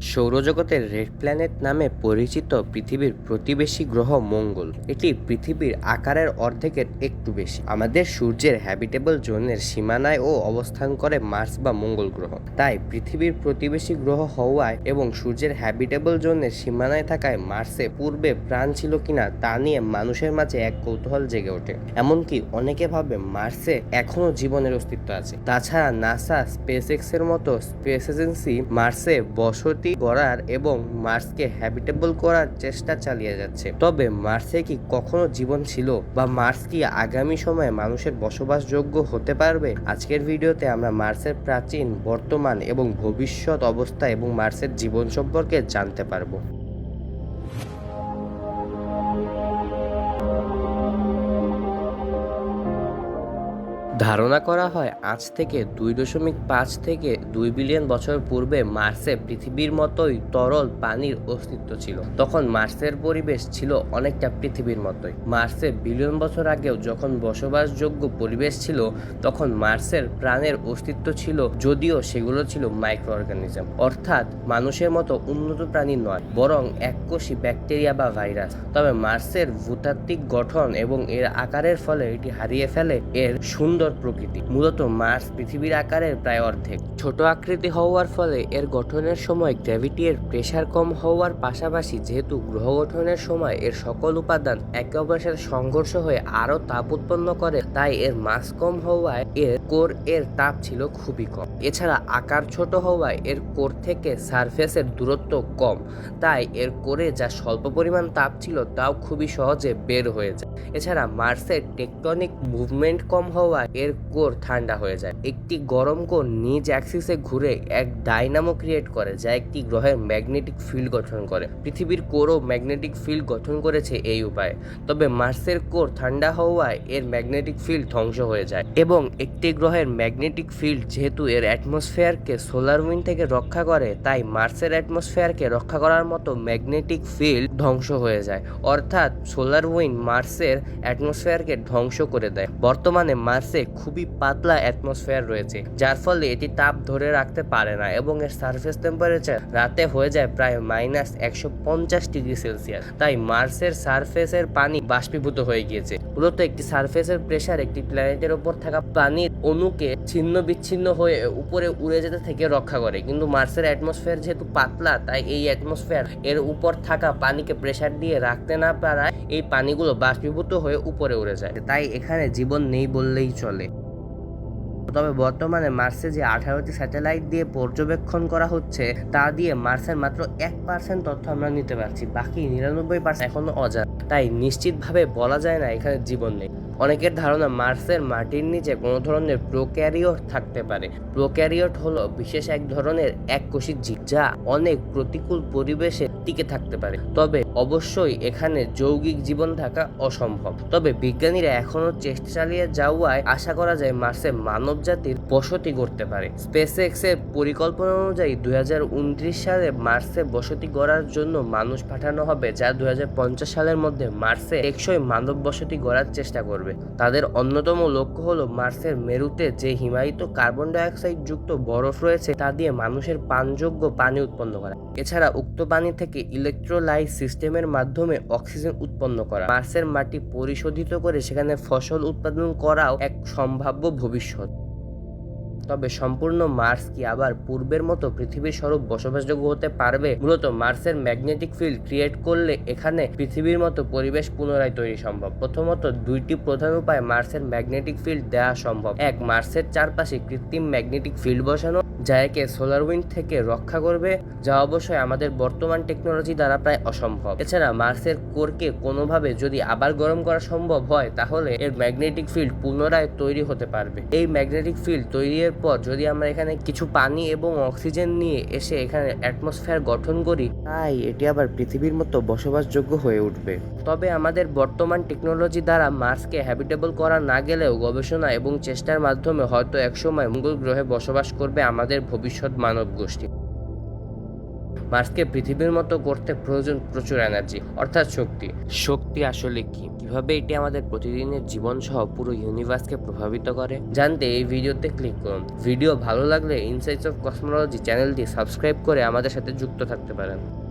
সৌরজগতের red planet নামে পরিচিত পৃথিবীর প্রতিবেশী গ্রহ মঙ্গল। এটি পৃথিবীর আকারের অর্ধেকের একটু বেশি। আমাদের সূর্যের হ্যাবিটেবল জোনের সীমানায় ও অবস্থান করে মার্স বা মঙ্গল গ্রহ। তাই পৃথিবীর প্রতিবেশী গ্রহ হওয়ায় এবং সূর্যের হ্যাবিটেবল জোনের সীমানায় থাকায় মার্সে পূর্বে প্রাণ ছিল কিনা তা নিয়ে মানুষের মাঝে এক কৌতূহল জেগে ওঠে। এমনকি অনেকে ভাবে মার্সে এখনও জীবনের অস্তিত্ব আছে। তাছাড়া নাসা স্পেস এক্সের মতো স্পেস এজেন্সি মার্সে বসতি গড়ার এবং মার্সকে হ্যাবিটেবল করার চেষ্টা চালিয়ে যাচ্ছে। তবে মার্সে কি কখনো জীবন ছিল বা মার্স কি আগামী সময়ে মানুষের বসবাসযোগ্য হতে পারবে? আজকের ভিডিওতে আমরা মার্সের প্রাচীন, বর্তমান এবং ভবিষ্যৎ অবস্থা এবং মার্সের জীবন সম্পর্কে জানতে পারব। ধারণা করা হয় আজ থেকে দুই দশমিক পাঁচ থেকে দুই বিলিয়ন বছর পূর্বে মার্সে পৃথিবীর মতোই তরল পানির অস্তিত্ব ছিল। তখন মার্সের পরিবেশ ছিল অনেকটা পৃথিবীর মতোই। মার্সে বিলিয়ন বছর আগেও যখন বসবাসযোগ্য পরিবেশ ছিল, তখন মার্সের প্রাণের অস্তিত্ব ছিল, যদিও সেগুলো ছিল মাইক্রো অর্গানিজম অর্থাৎ মানুষের মতো উন্নত প্রাণী নয়, বরং এককোষী ব্যাকটেরিয়া বা ভাইরাস। তবে মার্সের ভূতাত্ত্বিক গঠন এবং এর আকারের ফলে এটি হারিয়ে ফেলে, এর সুন্দর প্রকৃতি। মূলত মার্স পৃথিবীর আকারের প্রায় অর্ধেক। ছোট আকৃতি হওয়ার ফলে এর গঠনের সময় গ্র্যাভিটি এর প্রেশার কম হওয়ার পাশাপাশি যেহেতু গ্রহ গঠনের সময় এর সকল উপাদান একে অপরের সাথে সংঘর্ষ হয়ে আরও তাপ উৎপন্ন করে, তাই এর মাস কম হওয়ায় এর কোর এর তাপ ছিল খুবই কম। এছাড়া আকার ছোট হওয়ায় এর কোর থেকে সারফেসের দূরত্ব কম, তাই এর কোরে যা স্বল্প পরিমাণ তাপ ছিল তাও খুবই সহজে বের হয়ে যায়। এছাড়া মার্সের টেকটনিক মুভমেন্ট কম হওয়ায় এর কোর ঠান্ডা হয়ে যায়। একটি গরম কোর নিজ অ্যাক্সিসে ঘুরে এক ডাইনামো ক্রিয়েট করে, যা একটি গ্রহের ম্যাগনেটিক ফিল্ড গঠন করে। পৃথিবীর কোরও ম্যাগনেটিক ফিল্ড গঠন করেছে এই উপায়ে। তবে মার্সের কোর ঠান্ডা হওয়ায় এর ম্যাগনেটিক ফিল্ড ধ্বংস হয়ে যায় এবং একটি গ্রহের ম্যাগনেটিক ফিল্ড যেহেতু এর অ্যাটমসফেয়ারকে সোলার উইন্ড থেকে রক্ষা করে, তাই মার্সের অ্যাটমসফেয়ারকে রক্ষা করার মতো ম্যাগনেটিক ফিল্ড ধ্বংস হয়ে যায়। অর্থাৎ সোলার উইন্ড মার্সের অ্যাটমসফেয়ারকে ধ্বংস করে দেয়। বর্তমানে মার্সে খুবই পাতলা অ্যাটমসফেয়ার রয়েছে, যার ফলে এটি তাপ ধরে রাখতে পারে না এবং এর সারফেস টেম্পারেচার রাতে হয়ে যায় প্রায় মাইনাস একশো পঞ্চাশ ডিগ্রি সেলসিয়াস তাই মার্সের সারফেসের পানি বাষ্পীভূত হয়ে গিয়েছে। মূলত একটি সারফেসের প্রেসার একটি প্ল্যানেটের ওপর থাকা পানির অণুকে ছিন্ন বিচ্ছিন্ন হয়ে উপরে উড়ে যেতে থেকে রক্ষা করে। কিন্তু মার্সের অ্যাটমসফেয়ার যেহেতু পাতলা, তাই এই অ্যাটমসফেয়ার এর উপর থাকা পানিকে প্রেসার দিয়ে রাখতে না পারায় এই পানিগুলো বাষ্পীভূত হয়ে উপরে উড়ে যায়। তাই এখানে জীবন নেই বললেই চলে। তবে বর্তমানে মার্সে যে আঠারোটি স্যাটেলাইট দিয়ে পর্যবেক্ষণ করা হচ্ছে, তা দিয়ে মার্সের মাত্র এক পার্সেন্ট তথ্য আমরা নিতে পারছি, বাকি নিরানব্বই পার্সেন্ট এখনও অজানা। তাই নিশ্চিতভাবে বলা যায় না এখানে জীবন নেই। অনেকের ধারণা মার্সের মাটির নিচে কোনো ধরনের প্রোক্যারিওট থাকতে পারে। প্রোক্যারিওট হলো বিশেষ এক ধরনের এককোষী জীব যা অনেক প্রতিকূল পরিবেশে টিকে থাকতে পারে। তবে অবশ্যই এখানে যৌগিক জীবন থাকা অসম্ভব। তবে বিজ্ঞানীরা এখনও চেষ্টা চালিয়ে যাওয়ায় আশা করা যায় মার্সে মানব জাতির বসতি করতে পারে। স্পেস এক্সের পরিকল্পনা অনুযায়ী দুই হাজার উনত্রিশ সালে মার্সে বসতি গড়ার জন্য মানুষ পাঠানো হবে, যা দুই হাজার পঞ্চাশ সালের মধ্যে মার্সে টেকসই মানব বসতি গড়ার চেষ্টা করবে। তাদের অন্যতম লক্ষ্য হলো মার্সের মেরুতে যে হিমায়িত কার্বন ডাইঅক্সাইড যুক্ত বরফ রয়েছে, তা দিয়ে মানুষের পানযোগ্য পানি উৎপন্ন করা। এছাড়া উক্ত পানি থেকে ইলেকট্রোলাইট সিস্টেমের মাধ্যমে অক্সিজেন উৎপন্ন করা। মার্সের মাটি পরিশোধিত করে সেখানে ফসল উৎপাদন করাও এক সম্ভাব্য ভবিষ্যৎ। তবে সম্পূর্ণ মার্স কি আবার পূর্বের মতো পৃথিবীর স্বরূপ বসবাসযোগ্য হতে পারবে? মূলত মার্সের ম্যাগনেটিক ফিল্ড ক্রিয়েট করলে এখানে পৃথিবীর মতো পরিবেশ পুনরায় তৈরি সম্ভব। প্রথমত দুইটি প্রধান উপায় মার্সের ম্যাগনেটিক ফিল্ড দেওয়া সম্ভব। এক, মার্সের চারপাশে কৃত্রিম ম্যাগনেটিক ফিল্ড বসানো, যা একে সোলার উইন্ড থেকে রক্ষা করবে, যা অবশ্যই আমাদের বর্তমান টেকনোলজি দ্বারা প্রায় অসম্ভব। এছাড়া মার্সের কোরকে কোনোভাবে যদি আবার গরম করা সম্ভব হয়, তাহলে এর ম্যাগনেটিক ফিল্ড পুনরায় তৈরি হতে পারবে। এই ম্যাগনেটিক ফিল্ড তৈরির পর যদি আমরা এখানে কিছু পানি এবং অক্সিজেন নিয়ে এসে এখানে অ্যাটমসফিয়ার গঠন করি, তাই এটি আবার পৃথিবীর মতো বসবাসযোগ্য হয়ে উঠবে। তবে আমাদের বর্তমান টেকনোলজি দ্বারা মার্সকে হ্যাবিটেবল করা না গেলেও গবেষণা এবং চেষ্টার মাধ্যমে হয়তো একসময় মঙ্গল গ্রহে বসবাস করবে আমাদের ভবিষ্যৎ মানব গোষ্ঠী মার্সকে পৃথিবীর মতো করতে প্রয়োজন প্রচুর এনার্জি অর্থাৎ শক্তি। শক্তি আসলে কি? কীভাবে এটি আমাদের প্রতিদিনের জীবন সহ পুরো ইউনিভার্সকে প্রভাবিত করে? জানতে এই ভিডিওতে ক্লিক করুন। ভিডিও ভালো লাগলে ইনসাইটস অফ কসমোলজি চ্যানেলটি সাবস্ক্রাইব করে আমাদের সাথে যুক্ত থাকতে পারেন।